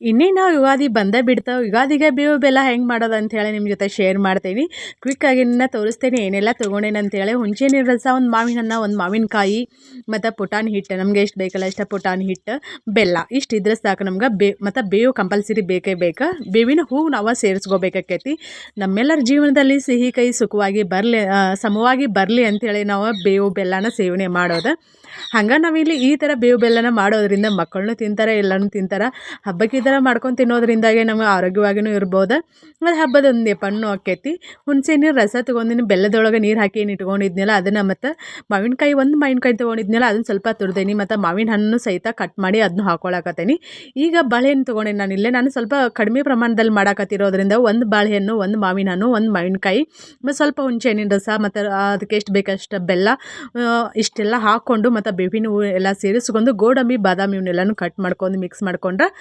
ಇನ್ನೇನು ಯುಗಾದಿ ಬಂದೇ ಬಿಡ್ತಾವೆ. ಯುಗಾದಿಗೆ ಬೇವು ಬೆಲ್ಲ ಹೆಂಗೆ ಮಾಡೋದು ಅಂಥೇಳಿ ನಿಮ್ಮ ಜೊತೆ ಶೇರ್ ಮಾಡ್ತೀನಿ. ಕ್ವಿಕ್ಕಾಗಿನ ತೋರಿಸ್ತೇನೆ, ಏನೆಲ್ಲ ತೊಗೊಂಡೇನೆ ಅಂತೇಳಿ ಹುಣಸೆ ನೀರು ರಸ, ಒಂದು ಮಾವಿನ ಹಣ್ಣು ಒಂದು ಮಾವಿನಕಾಯಿ, ಮತ್ತು ಪುಟಾಣಿ ಹಿಟ್ಟು ನಮಗೆ ಎಷ್ಟು ಬೇಕಲ್ಲ ಅಷ್ಟು ಪುಟಾಣಿ ಹಿಟ್ಟು ಬೆಲ್ಲ, ಇಷ್ಟು ಇದ್ರೆ ಸಾಕು ನಮ್ಗೆ. ಬೇ, ಮತ್ತು ಬೇವು ಕಂಪಲ್ಸರಿ ಬೇಕೇ ಬೇಕು. ಬೇವಿನ ಹೂವು ನಾವು ಸೇರಿಸ್ಕೋಬೇಕಾಕೈತಿ ನಮ್ಮೆಲ್ಲರ ಜೀವನದಲ್ಲಿ ಸಿಹಿ ಕೈ ಸುಖವಾಗಿ ಬರಲಿ ಸಮವಾಗಿ ಬರಲಿ ಅಂಥೇಳಿ ನಾವು ಬೇವು ಬೆಲ್ಲನ ಸೇವನೆ ಮಾಡೋದು. ಹಂಗೆ ನಾವಿಲ್ಲಿ ಈ ಥರ ಬೇವು ಬೆಲ್ಲನ ಮಾಡೋದ್ರಿಂದ ಮಕ್ಕಳನ್ನೂ ತಿಂತಾರೆ, ಎಲ್ಲನೂ ತಿಂತಾರೆ. ಹಬ್ಬಕ್ಕೆ ಥರ ಮಾಡ್ಕೊಂಡು ತಿನ್ನೋದ್ರಿಂದಾಗೆ ನಮಗೆ ಆರೋಗ್ಯವಾಗಿಯೂ ಇರ್ಬೋದು. ಮತ್ತು ಹಬ್ಬದ ಒಂದು ನೆಪನೂ ಆಕೈತಿ ಹುಣಸೆ ನೀರು ರಸ ತೊಗೊಂಡಿನಿ, ಬೆಲ್ಲದೊಳಗೆ ನೀರು ಹಾಕಿ ಏನು ಇಟ್ಕೊಂಡಿದ್ನಲ್ಲ ಅದನ್ನು ಮತ್ತು ಮಾವಿನಕಾಯಿ, ಒಂದು ಮಾವಿನಕಾಯಿ ತೊಗೊಂಡಿದ್ನಲ್ಲ ಅದನ್ನು ಸ್ವಲ್ಪ ತುರ್ದೇನಿ, ಮತ್ತು ಮಾವಿನ ಹಣ್ಣು ಸಹಿತ ಕಟ್ ಮಾಡಿ ಅದನ್ನು ಹಾಕೊಳಕತ್ತೀನಿ. ಈಗ ಬಾಳೆಹಣ್ಣು ತೊಗೊಂಡೇನಿ ನಾನು. ಇಲ್ಲೇ ನಾನು ಸ್ವಲ್ಪ ಕಡಿಮೆ ಪ್ರಮಾಣದಲ್ಲಿ ಮಾಡಾಕತ್ತಿರೋದ್ರಿಂದ ಒಂದು ಬಾಳೆಹಣ್ಣು, ಒಂದು ಮಾವಿನ ಹಣ್ಣು, ಒಂದು ಮಾವಿನಕಾಯಿ, ಮತ್ತು ಸ್ವಲ್ಪ ಹುಣಸೆ ಹಣ್ಣಿನ ರಸ, ಮತ್ತು ಅದಕ್ಕೆ ಎಷ್ಟು ಬೇಕಷ್ಟು ಬೆಲ್ಲ ಇಷ್ಟೆಲ್ಲ ಹಾಕ್ಕೊಂಡು ಮತ್ತು ಬೇವಿನ ಹೂವು ಎಲ್ಲ ಸೇರಿಸ್ಕೊಂಡು ಗೋಡಂಬಿ, ಬಾದಾಮಿ ಇವನ್ನೆಲ್ಲನೂ ಕಟ್ ಮಾಡ್ಕೊಂಡು ಮಿಕ್ಸ್ ಮಾಡ್ಕೊಂಡ್ರೆ